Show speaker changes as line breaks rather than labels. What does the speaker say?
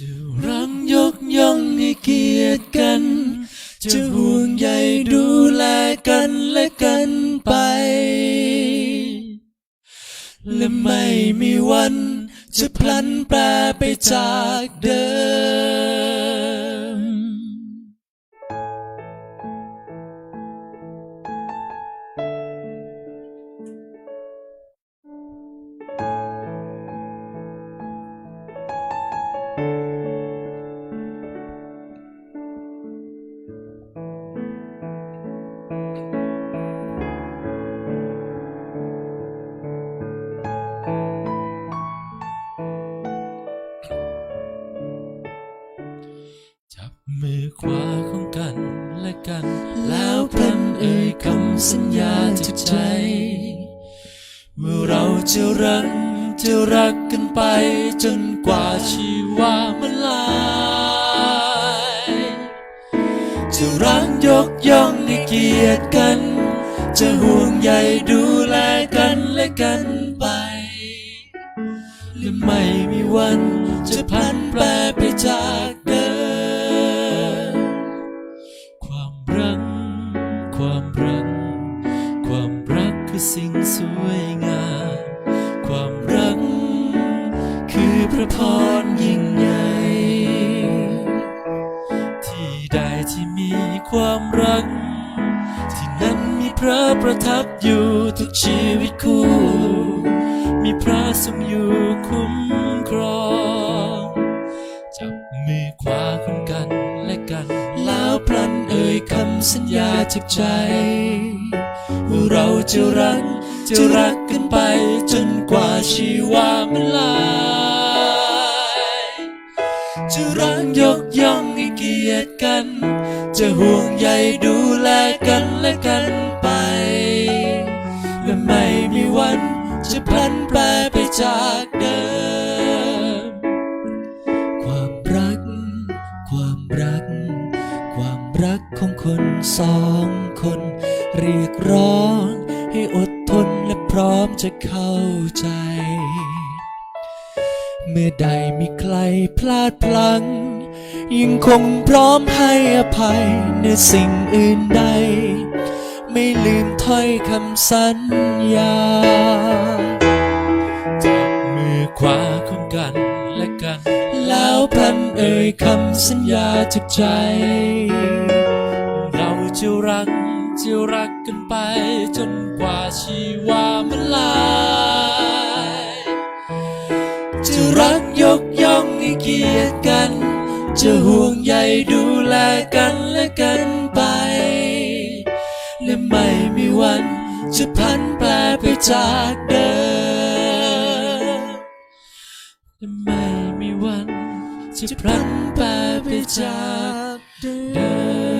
จะรังยกย่องให้เกียรติกัน จะห่วงใยดูแลกันและกันไป และไม่มีวันจะพลันแปรไปจากเดิม จับมือขวาของกันและกัน แล้วพลันเอ่ยคำสัญญาจากใจ เมื่อเราจะรักจะรักกันไป จนกว่าชีวามันลาย จะรักยกย่องให้เกียรติกัน จะห่วงใยดูแลกันและกันไปและไม่มีวันจะพันแปลไปจากามรัก ความรักคือสิ่งสวยงาม ความรัก คือพระพรยิ่งใหญ่ ที่ใดที่มีความรัก ที่นั้นมีพระประทับอยู่ทุกชีวิตคู่ มีพระทรงอยู่คุ้มครองำสัญญาจากใจ ว่าเราจะรัก จะรักกันไป จนกว่าชีวามันลาย จะรักยกย่องให้เกียรติกัน จะห่วงใยดูแลกันและกันไป และไม่มีวันจะพลันแปรไปจากเดิม ความรัก ความรัก ของคนสองคน เรียกร้องให้อดทนและพร้อมจะเข้าใจ เมื่อใดมีใครพลาดพลั้งยังคงพร้อมให้อภัยในสิ่งอื่นใด ไม่ลืมถ้อยคำสัญญาจับมือขวาของกันและกัน แล้วพันเอ่ยคำสัญญาจากใจ จะรักจะรักกันไป จนกว่าชีวามันลายจะรักยกย่องให้เกียรติกัน จะห่วงใยดูแลกันและกันไป และไม่มีวันจะพันแปลไปจากเดิมและไม่มีวันจะพลันแปลไปจากเดิม